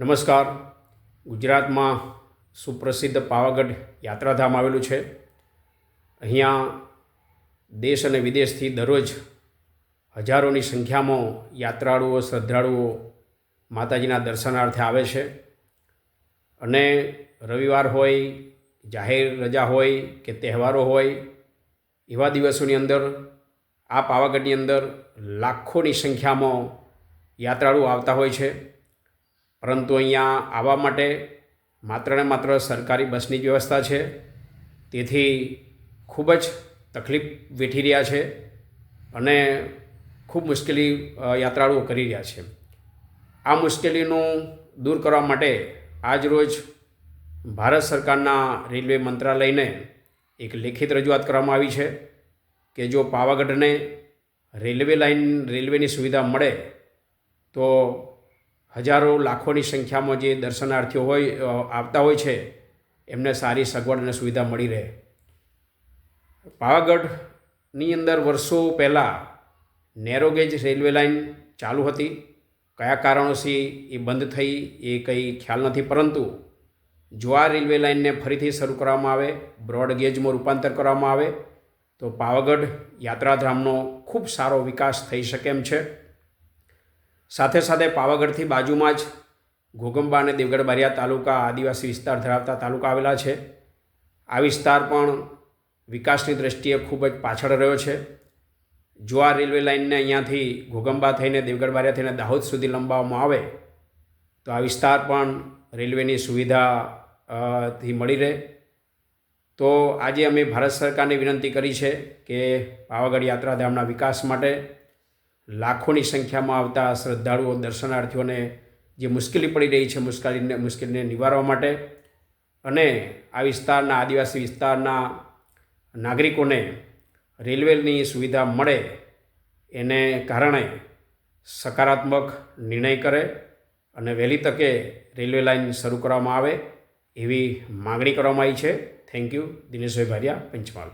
નમસ્કાર. ગુજરાતમાં સુપ્રસિદ્ધ પાવાગઢ યાત્રાધામ આવેલું છે. અહીંયા દેશ અને વિદેશથી દરરોજ હજારોની સંખ્યામાં યાત્રાળુઓ, શ્રદ્ધાળુઓ માતાજીના દર્શનાર્થે આવે છે. અને રવિવાર હોય, જાહેર રજા હોય કે તહેવારો હોય, એવા દિવસોની અંદર આ પાવાગઢની અંદર લાખોની સંખ્યામાં યાત્રાળુઓ આવતા હોય છે. પરંતુ અહીંયા આવવા માટે માત્ર ને માત્ર સરકારી બસની જ વ્યવસ્થા છે. તેથી ખૂબ જ તકલીફ વેઠી રહ્યા છે અને ખૂબ મુશ્કેલી યાત્રાળુઓ કરી રહ્યા છે. આ મુશ્કેલીનું દૂર કરવા માટે આજ રોજ ભારત સરકારના રેલવે મંત્રાલયને એક લેખિત રજૂઆત કરવામાં આવી છે કે જો પાવાગઢને રેલવે લાઇન, રેલવેની સુવિધા મળે તો હજારો લાખોની સંખ્યામાં જે દર્શનાર્થીઓ હોય આવતા હોય છે, એમને સારી સગવડ અને સુવિધા મળી રહે. પાવાગઢની અંદર વર્ષો પહેલાં નેરોગેજ રેલવે લાઇન ચાલુ હતી. કયા કારણોથી એ બંધ થઈ એ કંઈ ખ્યાલ નથી, પરંતુ જો આ રેલવે લાઇનને ફરીથી શરૂ કરવામાં આવે બ્રોડગેજમાં રૂપાંતર કરવામાં આવે, તો પાવાગઢ યાત્રાધામનો ખૂબ સારો વિકાસ થઈ શકે એમ છે. સાથે સાથે પાવાગઢથી બાજુમાં જ ઘોગંબા અને દેવગઢ બારિયા તાલુકા આદિવાસી વિસ્તાર ધરાવતા તાલુકા આવેલા છે. આ વિસ્તાર પણ વિકાસની દ્રષ્ટિએ ખૂબ જ પાછળ રહ્યો છે. જો આ રેલવે લાઇનને અહીંયાથી ઘોગંબા થઈને દેવગઢ બારિયા થઈને દાહોદ સુધી લંબાવવામાં આવે, તો આ વિસ્તાર પણ રેલવેની સુવિધા થી મળી રહે. તો આજે અમે ભારત સરકારને વિનંતી કરી છે કે પાવાગઢ યાત્રાધામના વિકાસ માટે લાખોની સંખ્યામાં આવતા શ્રદ્ધાળુઓ, દર્શનાર્થીઓને જે મુશ્કેલી પડી રહી છે, મુશ્કેલીને મુશ્કેલીને નિવારવા માટે અને આ વિસ્તારના આદિવાસી વિસ્તારના નાગરિકોને રેલવેની સુવિધા મળે એને કારણે સકારાત્મક નિર્ણય કરે અને વહેલી તકે રેલવે લાઇન શરૂ કરવામાં આવે એવી માગણી કરવામાં આવી છે. Thank you Dineshbhai Bhariya, Panchmahal.